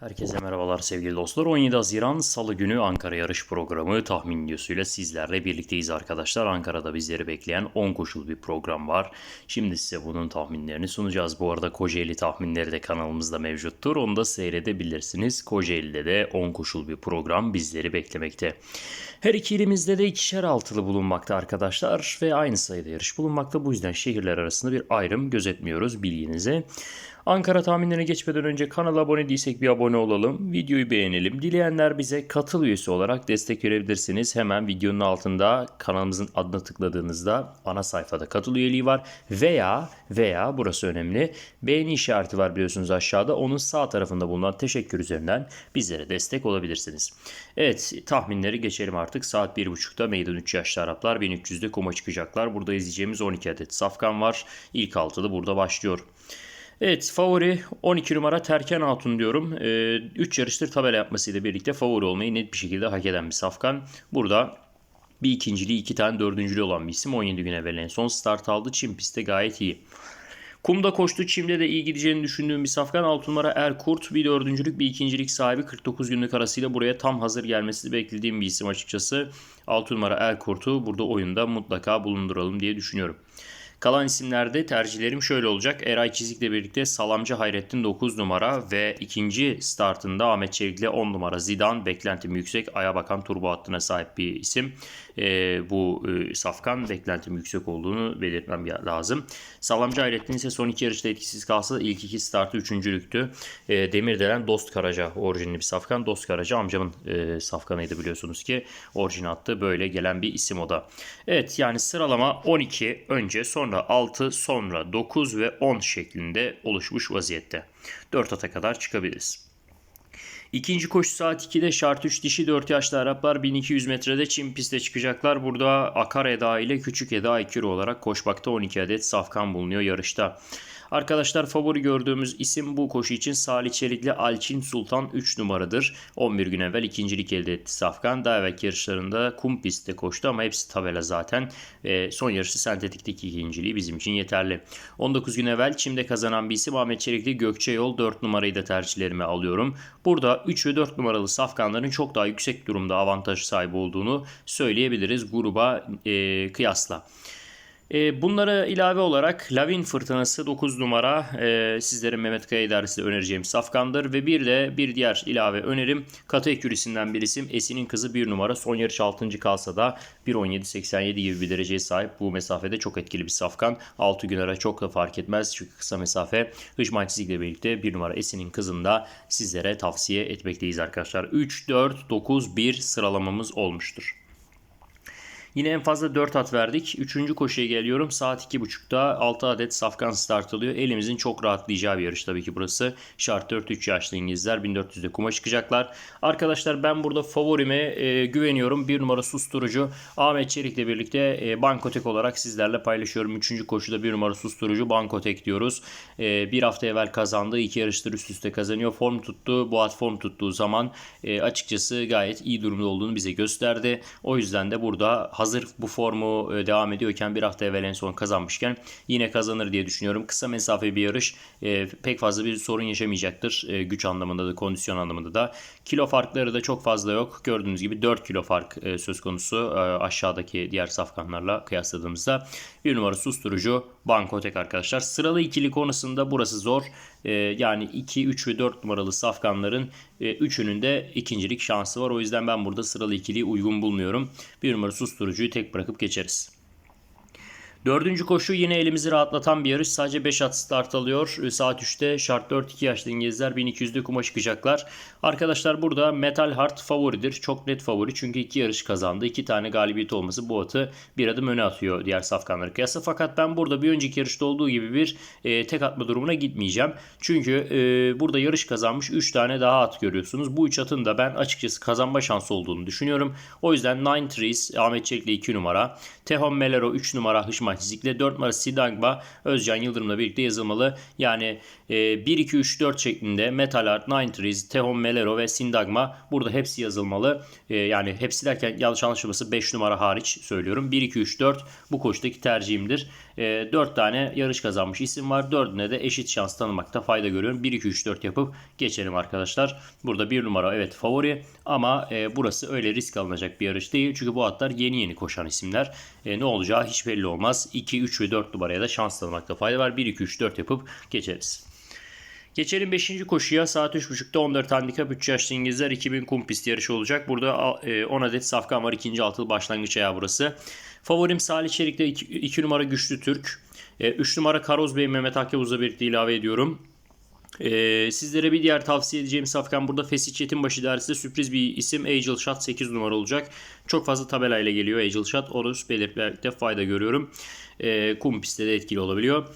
Herkese merhabalar sevgili dostlar. 17 Haziran Salı günü Ankara yarış programı tahmin videosuyla sizlerle birlikteyiz arkadaşlar. Ankara'da bizleri bekleyen 10 koşul bir program var. Şimdi size bunun tahminlerini sunacağız. Bu arada Kocaeli tahminleri de kanalımızda mevcuttur. Onu da seyredebilirsiniz. Kocaeli'de de 10 koşul bir program bizleri beklemekte. Her iki ilimizde de ikişer altılı bulunmakta arkadaşlar ve aynı sayıda yarış bulunmakta. Bu yüzden şehirler arasında bir ayrım gözetmiyoruz bilginize. Ankara tahminlerine geçmeden önce kanala abone değilsek bir abone olalım. Videoyu beğenelim. Dileyenler bize katıl üyesi olarak destek verebilirsiniz. Hemen videonun altında kanalımızın adına tıkladığınızda ana sayfada katıl üyeliği var. Veya veya burası önemli. Beğeni işareti var biliyorsunuz aşağıda. Onun sağ tarafında bulunan teşekkür üzerinden bizlere destek olabilirsiniz. Evet tahminleri geçelim artık. Saat 1.30'da meydan 3 yaşlı Araplar 1300'de kuma çıkacaklar. Burada izleyeceğimiz 12 adet safkan var. İlk altılı burada başlıyor. Evet favori 12 numara Terken Hatun diyorum. 3 yarıştır tabela yapmasıyla birlikte favori olmayı net bir şekilde hak eden bir safkan. Burada bir ikinciliği iki tane dördüncülüğü olan bir isim 17 gün evvel en son start aldı. Çim pistte gayet iyi. Kumda koştu. Çim'de de iyi gideceğini düşündüğüm bir safkan. 6 numara Erkurt. Bir dördüncülük bir ikincilik sahibi. 49 günlük arasıyla buraya tam hazır gelmesi beklediğim bir isim açıkçası. 6 numara Erkurt'u burada oyunda mutlaka bulunduralım diye düşünüyorum. Kalan isimlerde tercihlerim şöyle olacak. Eray Çizik'le birlikte Salamcı Hayrettin 9 numara ve ikinci startında Ahmet Çelik'le 10 numara Zidane. Beklentim yüksek. Aya bakan turbo hattına sahip bir isim. E, bu e, safkan beklentim yüksek olduğunu belirtmem lazım. Salamcı Hayrettin ise son iki yarışta etkisiz kalsa da ilk iki startı üçüncülüktü. E, Demirdelen Dost Karaca orijinli bir safkan. Dost Karaca amcamın e, safkanıydı biliyorsunuz ki. Orijin attı böyle gelen bir isim o da. Evet yani sıralama 12 önce sonra 6 sonra 9 ve 10 şeklinde oluşmuş vaziyette. 4 ata kadar çıkabiliriz. İkinci koşu saat 2'de şart 3 dişi 4 yaşlı Araplar 1200 metrede çim piste çıkacaklar. Burada Akar Eda ile Küçük Eda Ekürü olarak koşmakta 12 adet safkan bulunuyor yarışta. Arkadaşlar favori gördüğümüz isim bu koşu için Salih Çelikli Alçin Sultan 3 numaradır. 11 gün evvel ikincilik elde etti Safkan. Daha evvelki yarışlarında kum pistte koştu ama hepsi tabela zaten. E, son yarışı sentetikteki ikinciliği bizim için yeterli. 19 gün evvel Çim'de kazanan bir isim Ahmet Çelikli Gökçe Yol 4 numarayı da tercihlerime alıyorum. Burada 3 ve 4 numaralı Safkanların çok daha yüksek durumda avantaj sahibi olduğunu söyleyebiliriz gruba e, kıyasla. E, bunlara ilave olarak Lavin Fırtınası 9 numara e, sizlerin Mehmet Kaya idaresi önereceğim safkandır. Ve bir de bir diğer ilave önerim Katı Ekürisinden bir isim Esin'in kızı 1 numara son yarış 6. kalsa da 1.17.87 gibi bir dereceye sahip bu mesafede çok etkili bir safkan. 6 gün ara çok da fark etmez çünkü kısa mesafe Hıçman ile birlikte 1 numara Esin'in kızını da sizlere tavsiye etmekteyiz arkadaşlar. 3, 4, 9, 1 sıralamamız olmuştur. Yine en fazla 4 at verdik. Üçüncü koşuya geliyorum. Saat 2.30'da 6 adet safkan start alıyor. Elimizin çok rahatlayacağı bir yarış tabii ki burası. Şart 4-3 yaşlı İngilizler 1400'de kuma çıkacaklar. Arkadaşlar ben burada favorime e, güveniyorum. Bir numara susturucu Ahmet Çelik'le birlikte e, Bankotek olarak sizlerle paylaşıyorum. Üçüncü koşuda bir numara susturucu Bankotek diyoruz. E, bir hafta evvel kazandı. iki yarıştır üst üste kazanıyor. Form tuttu. Bu at form tuttuğu zaman e, açıkçası gayet iyi durumda olduğunu bize gösterdi. O yüzden de burada hazır bu formu e, devam ediyorken bir hafta evvel en son kazanmışken yine kazanır diye düşünüyorum. Kısa mesafe bir yarış e, pek fazla bir sorun yaşamayacaktır. E, güç anlamında da kondisyon anlamında da. Kilo farkları da çok fazla yok. Gördüğünüz gibi 4 kilo fark söz konusu aşağıdaki diğer safkanlarla kıyasladığımızda. Bir numara susturucu Bankotek arkadaşlar. Sıralı ikili konusunda burası zor. E, yani 2, 3 ve 4 numaralı safkanların e, üçünün de ikincilik şansı var. O yüzden ben burada sıralı ikiliyi uygun bulmuyorum. Bir numara susturucuyu tek bırakıp geçeriz. Dördüncü koşu yine elimizi rahatlatan bir yarış. Sadece 5 at start alıyor. Ee, saat 3'te şart 4-2 yaşlı İngilizler 1200'de kuma çıkacaklar. Arkadaşlar burada Metal Heart favoridir. Çok net favori. Çünkü 2 yarış kazandı. 2 tane galibiyet olması bu atı bir adım öne atıyor diğer safkanları kıyasla. Fakat ben burada bir önceki yarışta olduğu gibi bir e, tek atma durumuna gitmeyeceğim. Çünkü e, burada yarış kazanmış 3 tane daha at görüyorsunuz. Bu 3 atın da ben açıkçası kazanma şansı olduğunu düşünüyorum. O yüzden Nine Trees Ahmet Çelik'le 2 numara. Tehon Melero 3 numara Hışman Çizik'le 4 numara Sidagba Özcan Yıldırım'la birlikte yazılmalı. Yani e, 1-2-3-4 şeklinde Metal Art, Nine Trees, Tehon Melero ve Sindagma burada hepsi yazılmalı. E, yani hepsi derken yanlış anlaşılması 5 numara hariç söylüyorum. 1-2-3-4 bu koştaki tercihimdir. E, 4 tane yarış kazanmış isim var. 4'üne de eşit şans tanımakta fayda görüyorum. 1-2-3-4 yapıp geçelim arkadaşlar. Burada bir numara evet favori ama e, burası öyle risk alınacak bir yarış değil. Çünkü bu atlar yeni yeni koşan isimler. E, ne olacağı hiç belli olmaz. 2, 3 ve 4 numaraya da şans tanımakta fayda var. 1-2-3-4 yapıp geçeriz. Geçelim 5. koşuya. Saat 3.30'da 14 handikap 3 yaşlı İngilizler 2000 kum pist yarışı olacak. Burada e, 10 adet safkan var. ikinci altılı başlangıç ayağı burası. Favorim Salih Çelik'te 2 numara Güçlü Türk. 3 numara Karoz Bey Mehmet Akyavuz'la birlikte ilave ediyorum. Ee, sizlere bir diğer tavsiye edeceğim safkan burada Fesih Çetinbaşı dersinde sürpriz bir isim Angel Shot 8 numara olacak. Çok fazla tabelayla geliyor Angel Shot. Onu belirtmekte fayda görüyorum. Ee, kum pistte de etkili olabiliyor.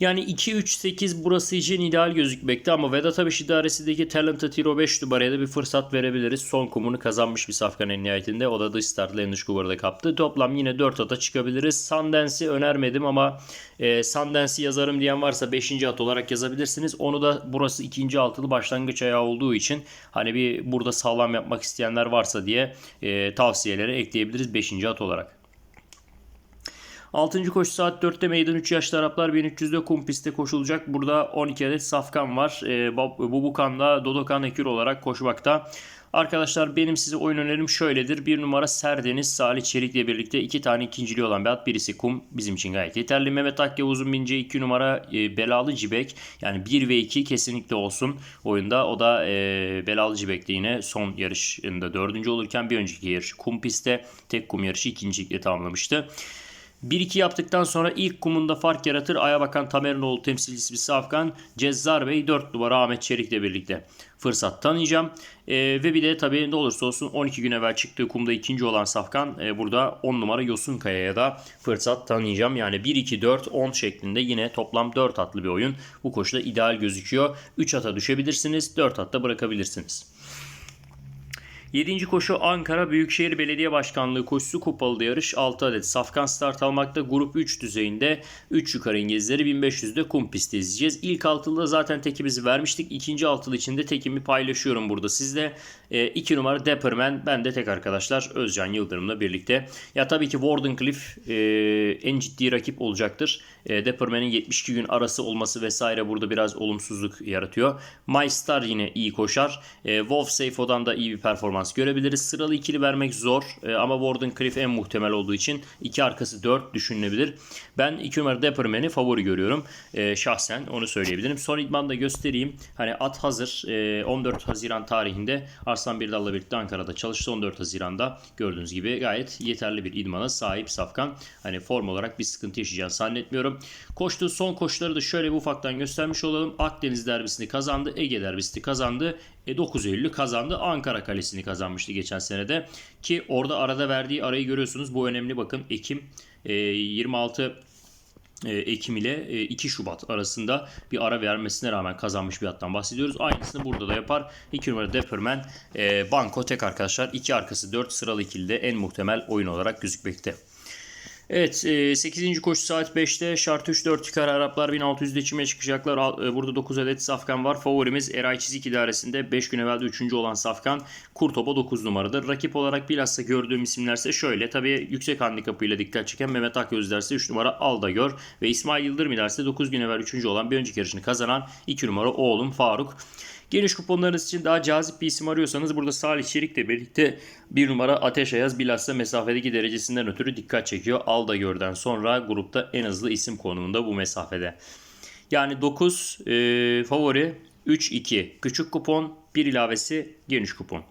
Yani 2-3-8 burası için ideal gözükmekte ama Vedat Abiş idaresindeki Talented Hero 5 numaraya da bir fırsat verebiliriz. Son kumunu kazanmış bir safkan en nihayetinde. O da dış startla en dış kuvarda kaptı. Toplam yine 4 ata çıkabiliriz. Sundance'i önermedim ama e, Sundance'i yazarım diyen varsa 5. at olarak yazabilirsiniz. Onu da burası 2. altılı başlangıç ayağı olduğu için hani bir burada sağlam yapmak isteyenler varsa diye e, tavsiyeleri ekleyebiliriz 5. at olarak. 6. koşu saat 4'te meydan 3 yaşlı Araplar 1300'de kum pistte koşulacak. Burada 12 adet safkan var. E, Bubukan'da Dodokan Ekür olarak koşmakta. Arkadaşlar benim size oyun önerim şöyledir. Bir numara Serdeniz Salih Çelik'le birlikte iki tane ikinciliği olan bir at. Birisi kum bizim için gayet yeterli. Mehmet Akya Uzun Bince 2 numara e, Belalı Cibek. Yani 1 ve 2 kesinlikle olsun oyunda. O da e, Belalı Cibek'te yine son yarışında dördüncü olurken bir önceki yarışı kum pistte tek kum yarışı ikincilikle tamamlamıştı. 1-2 yaptıktan sonra ilk kumunda fark yaratır. Aya bakan Tamerinoğlu temsilcisi bir Safkan. Cezzar Bey 4 numara Ahmet Çelik'le birlikte fırsat tanıyacağım. ee, ve bir de tabii ne olursa olsun 12 gün evvel çıktığı kumda ikinci olan Safkan e, burada 10 numara Yosun Kaya'ya da fırsat tanıyacağım. Yani 1-2-4-10 şeklinde yine toplam 4 atlı bir oyun. Bu koşuda ideal gözüküyor. 3 ata düşebilirsiniz 4 atta bırakabilirsiniz. 7. koşu Ankara Büyükşehir Belediye Başkanlığı koşusu kupalı yarış 6 adet safkan start almakta. Grup 3 düzeyinde 3 yukarı İngilizleri 1500'de kum pisti izleyeceğiz. İlk altılıda zaten tekimizi vermiştik. İkinci altılı için de tekimi paylaşıyorum burada sizle. 2 e, numara Depperman ben de tek arkadaşlar Özcan Yıldırım'la birlikte. Ya tabii ki Wardenclyffe e, en ciddi rakip olacaktır. E, Depperman'in 72 gün arası olması vesaire burada biraz olumsuzluk yaratıyor. MyStar yine iyi koşar. E, Wolf Seyfo'dan da iyi bir performans görebiliriz. Sıralı ikili vermek zor e, ama Wardenclyffe en muhtemel olduğu için iki arkası 4 düşünülebilir. Ben 2 numara Depperman'i favori görüyorum. E, şahsen onu söyleyebilirim. Son idmanda göstereyim. Hani at hazır. E, 14 Haziran tarihinde Arslan Birdal'la birlikte Ankara'da çalıştı 14 Haziran'da. Gördüğünüz gibi gayet yeterli bir idmana sahip Safkan. Hani form olarak bir sıkıntı yaşayacağını zannetmiyorum. Koştuğu son koşuları da şöyle bir ufaktan göstermiş olalım. Akdeniz derbisini kazandı. Ege derbisini kazandı. E 9 Eylül'ü kazandı. Ankara Kalesi'ni kazanmıştı geçen senede. Ki orada arada verdiği arayı görüyorsunuz. Bu önemli bakın. Ekim e, 26 e, Ekim ile 2 e, Şubat arasında bir ara vermesine rağmen kazanmış bir attan bahsediyoruz. Aynısını burada da yapar. 2 numara Depperman e, Banko tek arkadaşlar. 2 arkası 4 sıralı ikilide en muhtemel oyun olarak gözükmekte. Evet 8. E, koşu saat 5'te şart 3-4 çıkar Araplar 1600'de çime çıkacaklar. E, burada 9 adet Safkan var. Favorimiz Eray Çizik idaresinde 5 gün evvel 3. olan Safkan. Kurtoba 9 numaradır. Rakip olarak bilhassa gördüğüm isimlerse şöyle. Tabii yüksek handikapıyla dikkat çeken Mehmet Akyöz derse 3 numara Alda Gör ve İsmail Yıldırım idaresinde 9 gün evvel 3. olan bir önceki yarışını kazanan 2 numara oğlum Faruk. Geniş kuponlarınız için daha cazip bir isim arıyorsanız burada Salih Çelik'le birlikte bir numara Ateş Ayaz bilhassa mesafedeki derecesinden ötürü dikkat çekiyor. Alda Gör'den sonra grupta en hızlı isim konumunda bu mesafede. Yani 9 e, favori 3-2 küçük kupon 1 ilavesi geniş kupon.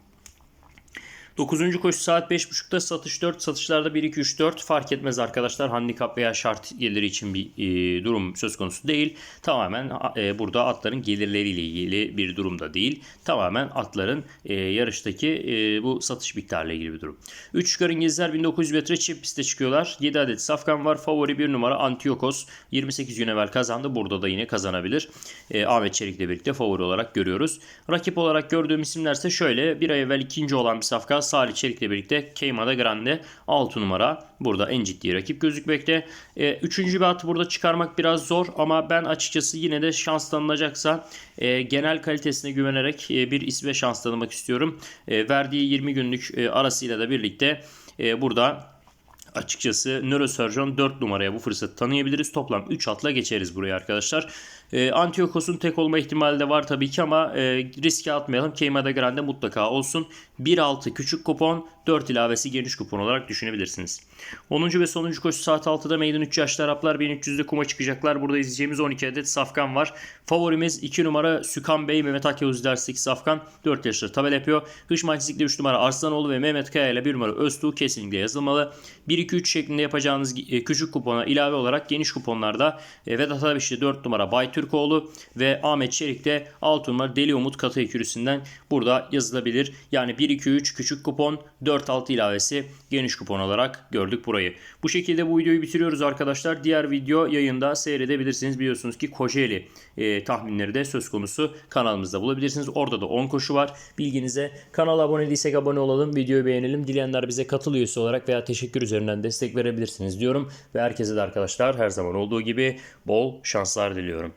9. koşu saat 5.30'da satış 4 satışlarda 1 2 3 4 fark etmez arkadaşlar. Handikap veya şart geliri için bir e, durum söz konusu değil. Tamamen e, burada atların gelirleriyle ilgili bir durum da değil. Tamamen atların e, yarıştaki e, bu satış miktarıyla ilgili bir durum. 3 çıkar İngilizler 1900 metre çift piste çıkıyorlar. 7 adet safkan var. Favori 1 numara Antiyokos 28 gün evvel kazandı. Burada da yine kazanabilir. E, Ahmet Çelik'le birlikte favori olarak görüyoruz. Rakip olarak gördüğüm isimlerse şöyle. Bir ay evvel ikinci olan bir safkan Salih Çelik'le birlikte Keimada Grande 6 numara. Burada en ciddi rakip gözükmekte. E, üçüncü bir at burada çıkarmak biraz zor ama ben açıkçası yine de şans tanınacaksa e, genel kalitesine güvenerek e, bir isme şans tanımak istiyorum. E, verdiği 20 günlük e, arasıyla da birlikte e, burada Açıkçası nörosurgeon 4 numaraya bu fırsatı tanıyabiliriz. Toplam 3 atla geçeriz buraya arkadaşlar. E, Antiochos'un tek olma ihtimali de var tabii ki ama e, riske atmayalım. Keimada Grande mutlaka olsun. 1.6 küçük kupon, 4 ilavesi geniş kupon olarak düşünebilirsiniz. 10. ve sonuncu koşu saat 6'da meydan 3 yaşlı Araplar 1300'de kuma çıkacaklar. Burada izleyeceğimiz 12 adet safkan var. Favorimiz 2 numara Sükan Bey, Mehmet Akyavuz dersek safkan 4 yaşlı tabel yapıyor. Hış Maçizlik'te 3 numara Arslanoğlu ve Mehmet Kaya ile 1 numara Öztuğ kesinlikle yazılmalı. 1-2-3 şeklinde yapacağınız e, küçük kupona ilave olarak geniş kuponlarda e, Vedat Abiş'te 4 numara Bay Türkoğlu ve Ahmet Çelik'te 6 numara Deli Umut katı ekürüsünden burada yazılabilir. Yani 1-2-3 küçük kupon 4-6 ilavesi geniş kupon olarak gördük burayı. Bu şekilde bu videoyu bitiriyoruz arkadaşlar. Diğer video yayında seyredebilirsiniz. Biliyorsunuz ki Kocaeli e, tahminleri de söz konusu kanalımızda bulabilirsiniz. Orada da 10 koşu var. Bilginize kanala abone değilsek abone olalım. Videoyu beğenelim. Dileyenler bize katıl üyesi olarak veya teşekkür üzerinden destek verebilirsiniz diyorum. Ve herkese de arkadaşlar her zaman olduğu gibi bol şanslar diliyorum.